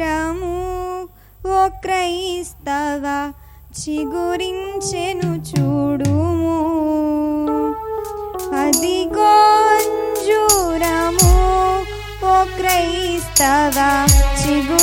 చిగురము ఓ క్రైస్తవ చిగురించెను చూడుము. అదిగో గోంజూరము ఓ క్రైస్తవ చిగు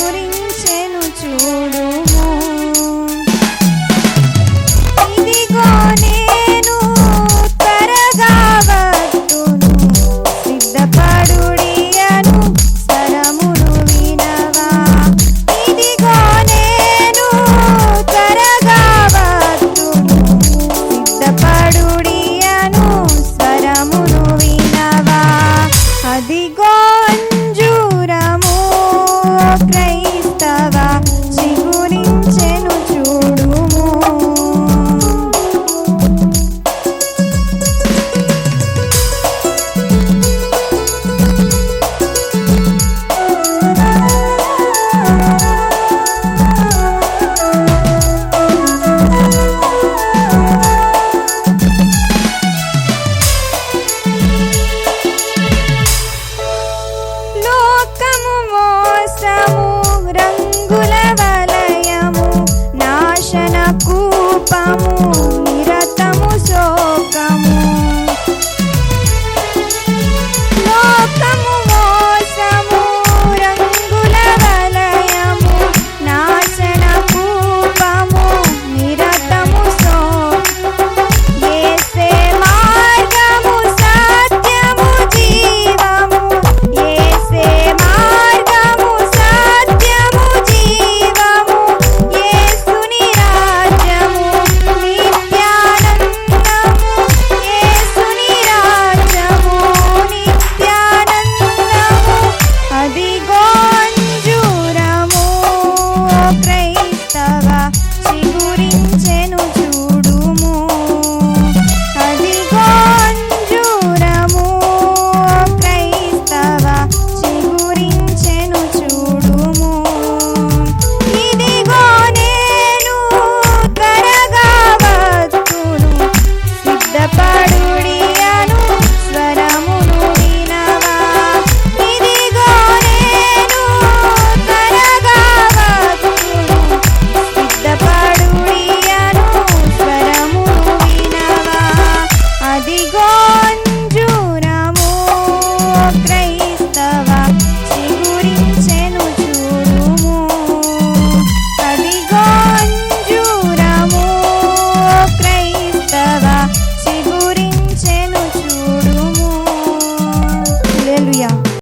అంగుల వలయము నాశన కూపము.